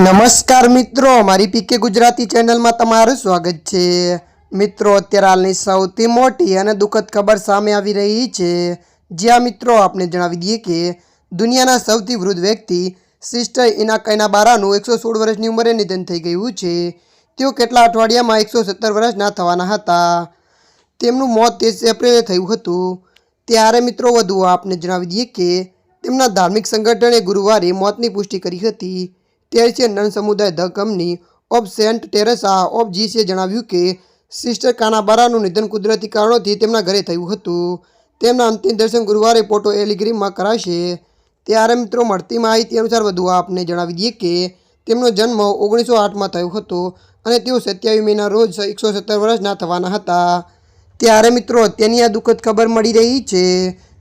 નમસ્કાર મિત્રો, મારી પીકે ગુજરાતી ચેનલમાં તમારું સ્વાગત છે. મિત્રો, અત્યારે હાલની સૌથી મોટી અને દુઃખદ ખબર સામે આવી રહી છે. જ્યાં મિત્રો, આપને જણાવી દઈએ કે દુનિયાના સૌથી વૃદ્ધ વ્યક્તિ સિસ્ટર ઇનાકાઈના બારાનું એકસો સોળ વર્ષની ઉંમરે નિધન થઈ ગયું છે. તેઓ કેટલા અઠવાડિયામાં એકસો સત્તર વર્ષના થવાના હતા? તેમનું મોત ત્રીસ એપ્રિલે થયું હતું. ત્યારે મિત્રો વધુ આપને જણાવી દઈએ કે તેમના ધાર્મિક સંગઠને ગુરુવારે મોતની પુષ્ટિ કરી હતી. તેરસિયન નન સમુદાય the company of Saint Teresa of Jesus જણાવ્યું કે સિસ્ટર કાનાબારાનું નિધન કુદરતી કારણોથી તેમના ઘરે થયું હતું. તેમના અંતિમ દર્શન ગુરુવારે પોટો એલિગ્રીમમાં કરાશે. ત્યારે મિત્રો મળતી માહિતી અનુસાર વધુ આપને જણાવી દઈએ કે તેમનો જન્મ ઓગણીસો આઠમાં થયો હતો અને તેઓ સત્યાવીસ મેના રોજ એકસો સત્તર વર્ષના થવાના હતા. ત્યારે મિત્રો અત્યારની આ દુઃખદ ખબર મળી રહી છે.